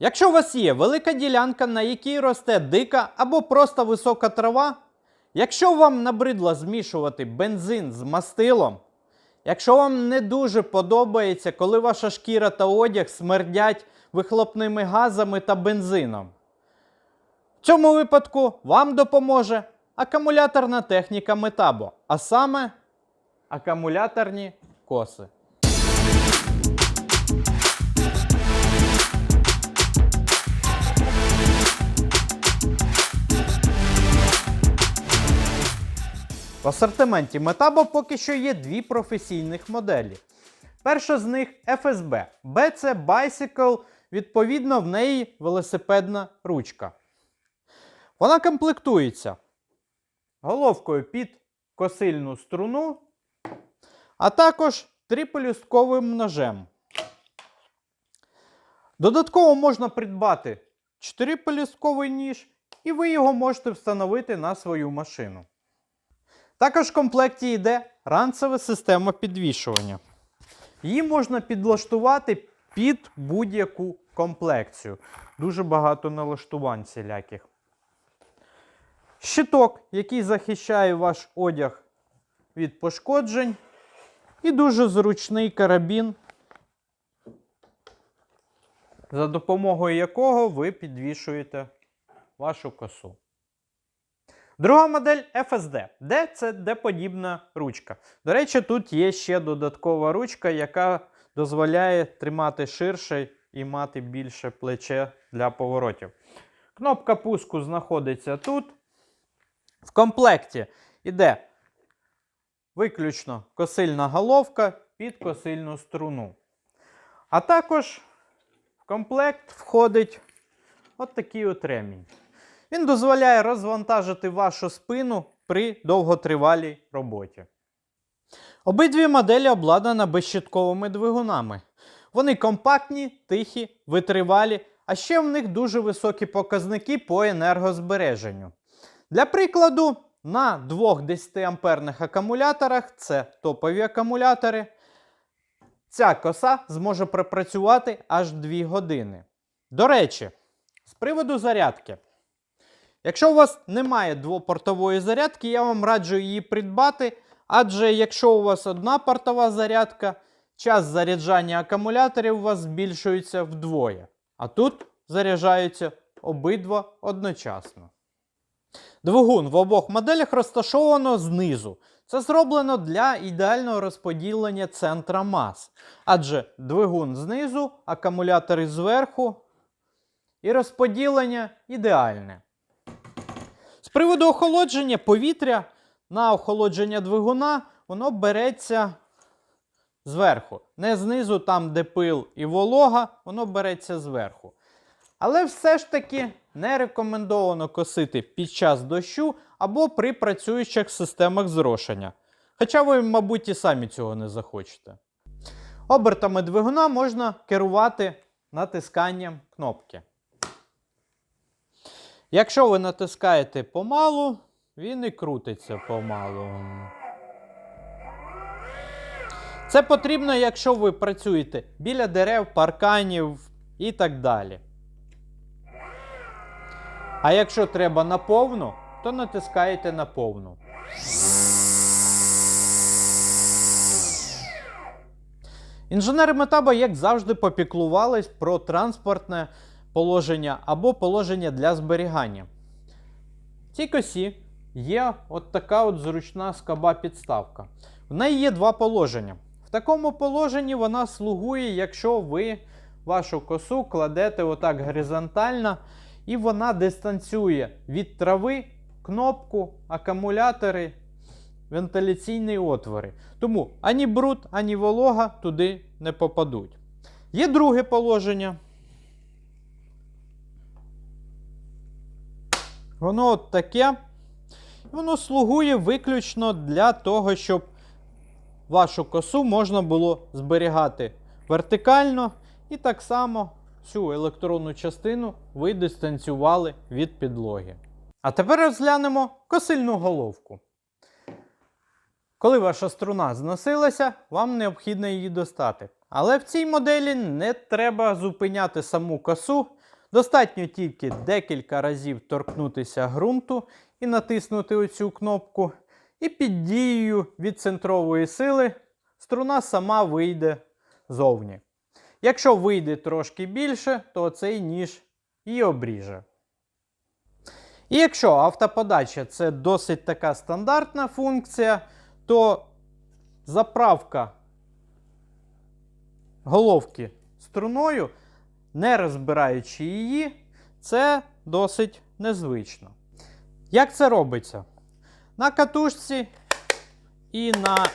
Якщо у вас є велика ділянка, на якій росте дика або просто висока трава, якщо вам набридло змішувати бензин з мастилом, якщо вам не дуже подобається, коли ваша шкіра та одяг смердять вихлопними газами та бензином, в цьому випадку вам допоможе акумуляторна техніка Метабо, а саме акумуляторні коси. В асортименті Metabo поки що є дві професійних моделі. Перша з них FSB. B це Bicycle, відповідно, в неї велосипедна ручка. Вона комплектується головкою під косильну струну, а також трипелюстковим ножем. Додатково можна придбати 4-пелюстковий ніж, і ви його можете встановити на свою машину. Також в комплекті йде ранцева система підвішування. Її можна підлаштувати під будь-яку комплекцію. Дуже багато налаштувань всіляких. Щиток, який захищає ваш одяг від пошкоджень. І дуже зручний карабін, за допомогою якого ви підвішуєте вашу косу. Друга модель FSD. D це D-подібна ручка. До речі, тут є ще додаткова ручка, яка дозволяє тримати ширше і мати більше плече для поворотів. Кнопка пуску знаходиться тут. В комплекті йде виключно косильна головка під косильну струну. А також в комплект входить от такий от ремінь. Він дозволяє розвантажити вашу спину при довготривалій роботі. Обидві моделі обладнані безщитковими двигунами. Вони компактні, тихі, витривалі, а ще в них дуже високі показники по енергозбереженню. Для прикладу, на двох 10 амперних акумуляторах, це топові акумулятори, ця коса зможе пропрацювати аж 2 години. До речі, з приводу зарядки. Якщо у вас немає двопортової зарядки, я вам раджу її придбати, адже якщо у вас одна портова зарядка, час заряджання акумуляторів у вас збільшується вдвоє. А тут заряджаються обидва одночасно. Двигун в обох моделях розташовано знизу. Це зроблено для ідеального розподілення центра мас. Адже двигун знизу, акумулятори зверху, і розподілення ідеальне. З приводу охолодження повітря на охолодження двигуна воно береться зверху. Не знизу, там, де пил і волога, воно береться зверху. Але все ж таки не рекомендовано косити під час дощу або при працюючих системах зрошення. Хоча ви, мабуть, і самі цього не захочете. Обертами двигуна можна керувати натисканням кнопки. Якщо ви натискаєте помалу, він і крутиться помалу. Це потрібно, якщо ви працюєте біля дерев, парканів і так далі. А якщо треба на повну, то натискаєте на повну. Інженери Метаба, як завжди, попіклувались про транспортне положення або положення для зберігання. В цій косі є от така от зручна скаба підставка. В неї є два положення. В такому положенні вона слугує, якщо ви вашу косу кладете отак горизонтально, і вона дистанціює від трави кнопку, акумулятори, вентиляційні отвори. Тому ані бруд, ані волога туди не попадуть. Є друге положення. Воно от таке. Воно слугує виключно для того, щоб вашу косу можна було зберігати вертикально. І так само цю електронну частину ви дистанціювали від підлоги. А тепер розглянемо косильну головку. Коли ваша струна зносилася, вам необхідно її достати. Але в цій моделі не треба зупиняти саму косу, Достатньо тільки декілька разів торкнутися ґрунту і натиснути оцю кнопку. І під дією від центрової сили струна сама вийде зовні. Якщо вийде трошки більше, то цей ніж і обріже. І якщо автоподача це досить така стандартна функція, то заправка головки струною, не розбираючи її, це досить незвично. Як це робиться? На катушці і на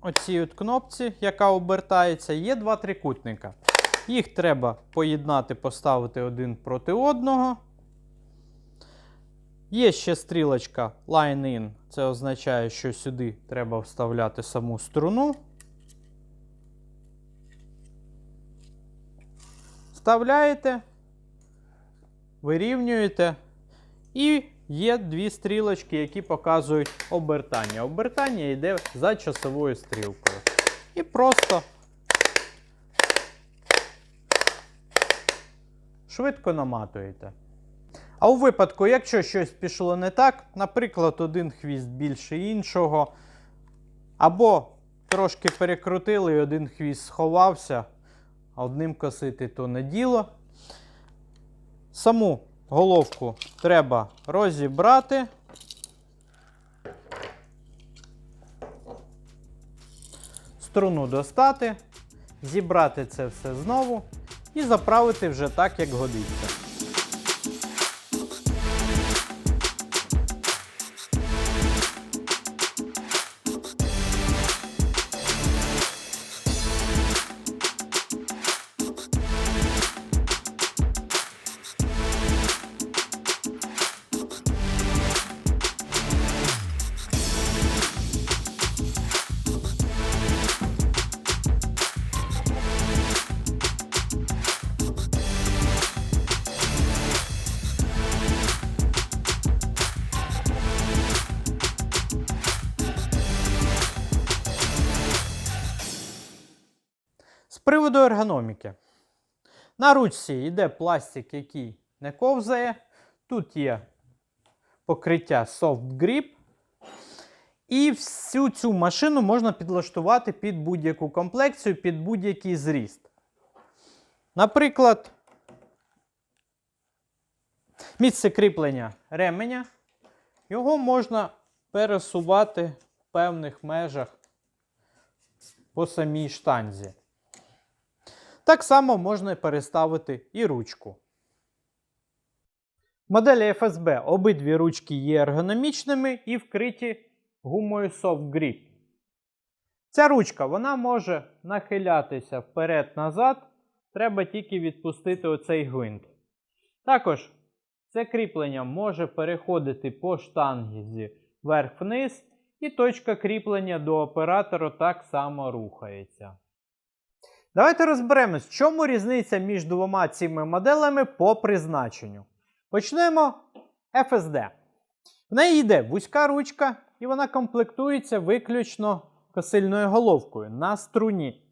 оцій от кнопці, яка обертається, є два трикутника. Їх треба поєднати, поставити один проти одного. Є ще стрілочка Line In. Це означає, що сюди треба вставляти саму струну. Вставляєте, вирівнюєте. І є дві стрілочки, які показують обертання. Обертання йде за часовою стрілкою. І просто швидко наматуєте. А у випадку, якщо щось пішло не так, наприклад, один хвіст більше іншого, або трошки перекрутили і один хвіст сховався, а одним косити то не діло. Саму головку треба розібрати. Струну достати, зібрати це все знову і заправити вже так, як годиться. З приводу ергономіки. На ручці йде пластик, який не ковзає. Тут є покриття Soft Grip. І всю цю машину можна підлаштувати під будь-яку комплекцію, під будь-який зріст. Наприклад, місце кріплення ременя. Його можна пересувати в певних межах по самій штанзі. Так само можна переставити і ручку. Моделі FSB обидві ручки є ергономічними і вкриті гумою Soft Grip. Ця ручка вона може нахилятися вперед-назад. Треба тільки відпустити оцей гвинт. Також це кріплення може переходити по штангізі вверх-вниз, і точка кріплення до оператора так само рухається. Давайте розберемось, в чому різниця між двома цими моделями по призначенню. Почнемо FSD. В неї йде вузька ручка, і вона комплектується виключно косильною головкою на струні.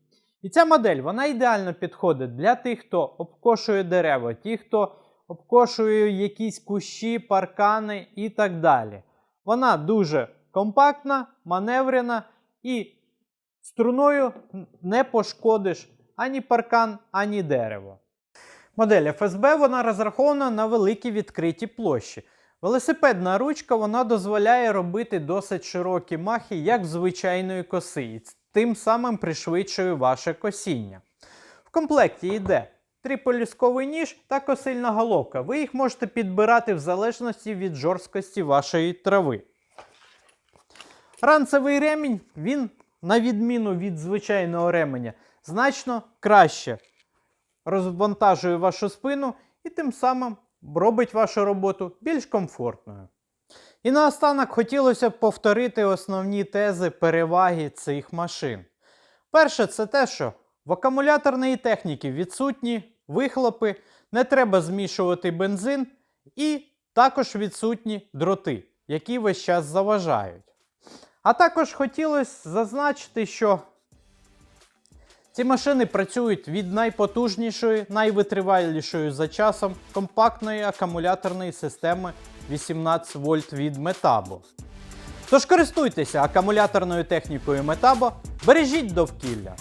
І ця модель вона ідеально підходить для тих, хто обкошує дерева, ті, хто обкошує якісь кущі, паркани і так далі. Вона дуже компактна, маневрена і струною не пошкодиш ані паркан, ані дерево. Модель FSB вона розрахована на великі відкриті площі. Велосипедна ручка вона дозволяє робити досить широкі махи, як звичайної коси, і тим самим пришвидшує ваше косіння. В комплекті йде триполісковий ніж та косильна головка. Ви їх можете підбирати в залежності від жорсткості вашої трави. Ранцевий ремінь, він, на відміну від звичайного ременя, значно краще розвантажує вашу спину і тим самим робить вашу роботу більш комфортною. І наостанок хотілося б повторити основні тези переваги цих машин. Перше, це те, що в акумуляторної техніки відсутні вихлопи, не треба змішувати бензин, і також відсутні дроти, які весь час заважають. А також хотілося зазначити, що Ці машини працюють від найпотужнішої, найвитривалішої за часом компактної акумуляторної системи 18 вольт від Metabo. Тож користуйтеся акумуляторною технікою Metabo, бережіть довкілля.